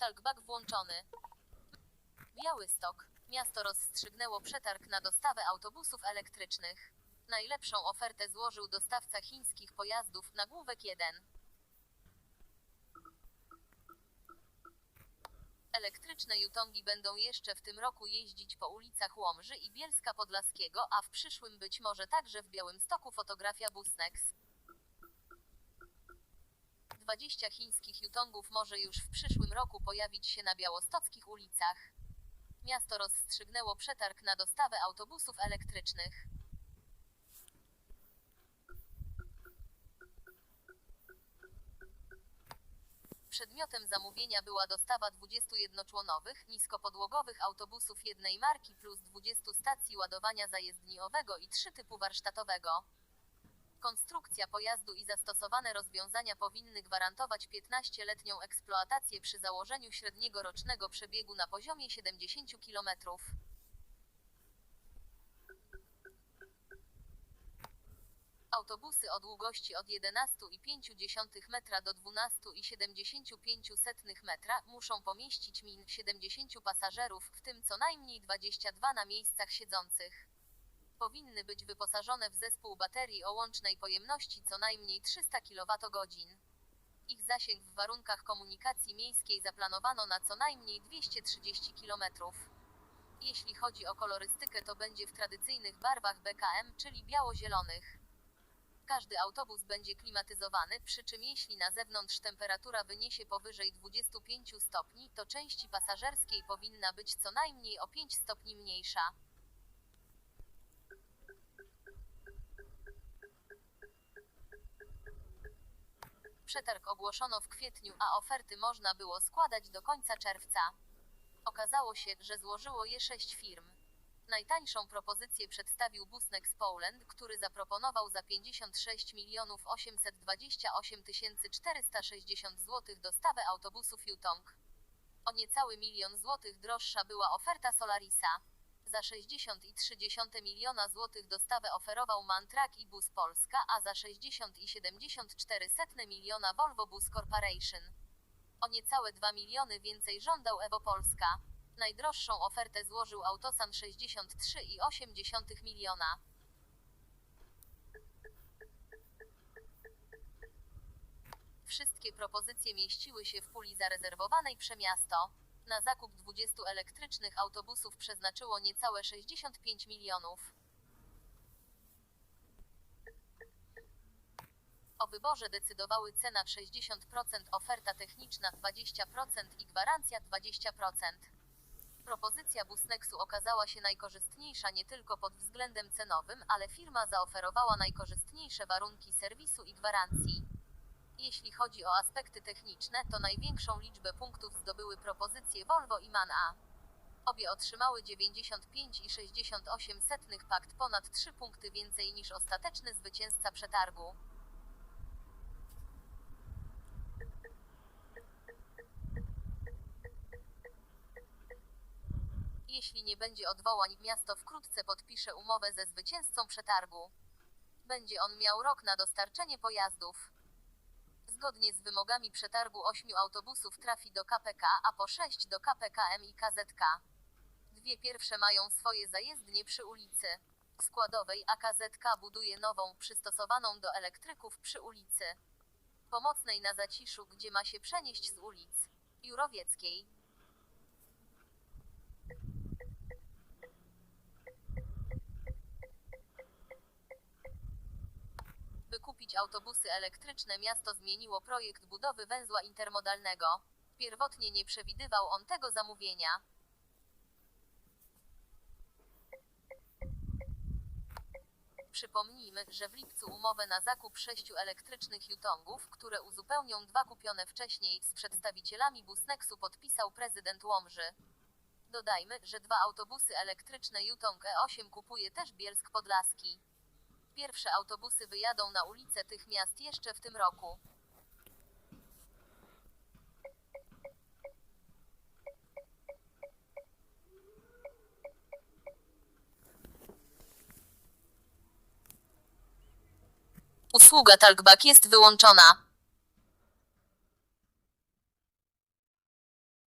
Talkback włączony. Białystok. Miasto rozstrzygnęło przetarg na dostawę autobusów elektrycznych. Najlepszą ofertę złożył dostawca chińskich pojazdów Nagłówek 1. Elektryczne Jutongi będą jeszcze w tym roku jeździć po ulicach Łomży i Bielska Podlaskiego, a w przyszłym być może także w Białymstoku fotografia Busnex. 20 chińskich Jutongów może już w przyszłym roku pojawić się na białostockich ulicach. Miasto rozstrzygnęło przetarg na dostawę autobusów elektrycznych. Przedmiotem zamówienia była dostawa 21-członowych, niskopodłogowych autobusów jednej marki plus 20 stacji ładowania zajezdniowego i 3 typu warsztatowego. Konstrukcja pojazdu i zastosowane rozwiązania powinny gwarantować 15-letnią eksploatację przy założeniu średniego rocznego przebiegu na poziomie 70 km. Autobusy o długości od 11,5 metra do 12,75 metra muszą pomieścić min 70 pasażerów, w tym co najmniej 22 na miejscach siedzących. Powinny być wyposażone w zespół baterii o łącznej pojemności co najmniej 300 kWh. Ich zasięg w warunkach komunikacji miejskiej zaplanowano na co najmniej 230 km. Jeśli chodzi o kolorystykę, to będzie w tradycyjnych barwach BKM, czyli biało-zielonych. Każdy autobus będzie klimatyzowany, przy czym jeśli na zewnątrz temperatura wyniesie powyżej 25 stopni, to części pasażerskiej powinna być co najmniej o 5 stopni mniejsza. Przetarg ogłoszono w kwietniu, a oferty można było składać do końca czerwca. Okazało się, że złożyło je sześć firm. Najtańszą propozycję przedstawił Busnex Poland, który zaproponował za 56 milionów 828 460 zł dostawę autobusów Yutong. O niecały milion złotych droższa była oferta Solarisa. Za 60,3 miliona złotych dostawę oferował Mantrak i Bus Polska, a za 60,74 miliona Volvo Bus Corporation. O niecałe 2 miliony więcej żądał Ewo Polska. Najdroższą ofertę złożył Autosan 63,8 miliona. Wszystkie propozycje mieściły się w puli zarezerwowanej przemiasto. Na zakup 20 elektrycznych autobusów przeznaczyło niecałe 65 milionów. O wyborze decydowały cena 60%, oferta techniczna 20% i gwarancja 20%. Propozycja Busnexu okazała się najkorzystniejsza nie tylko pod względem cenowym, ale firma zaoferowała najkorzystniejsze warunki serwisu i gwarancji. Jeśli chodzi o aspekty techniczne, to największą liczbę punktów zdobyły propozycje Volvo i MAN A. Obie otrzymały 95,68 pakt ponad 3 punkty więcej niż ostateczny zwycięzca przetargu. Jeśli nie będzie odwołań, miasto wkrótce podpisze umowę ze zwycięzcą przetargu. Będzie on miał rok na dostarczenie pojazdów. Zgodnie z wymogami przetargu 8 autobusów trafi do KPK, a po 6 do KPKM i KZK. Dwie pierwsze mają swoje zajezdnie przy ulicy Składowej, a KZK buduje nową, przystosowaną do elektryków przy ulicy Pomocnej na Zaciszu, gdzie ma się przenieść z ulic Jurowieckiej. Kupić autobusy elektryczne miasto zmieniło projekt budowy węzła intermodalnego. Pierwotnie nie przewidywał on tego zamówienia. Przypomnijmy, że w lipcu umowę na zakup sześciu elektrycznych Jutongów, które uzupełnią dwa kupione wcześniej, z przedstawicielami Busnexu podpisał prezydent Łomży. Dodajmy, że dwa autobusy elektryczne Yutong E8 kupuje też Bielsk Podlaski. Pierwsze autobusy wyjadą na ulice tych miast jeszcze w tym roku. Usługa Talkback jest wyłączona.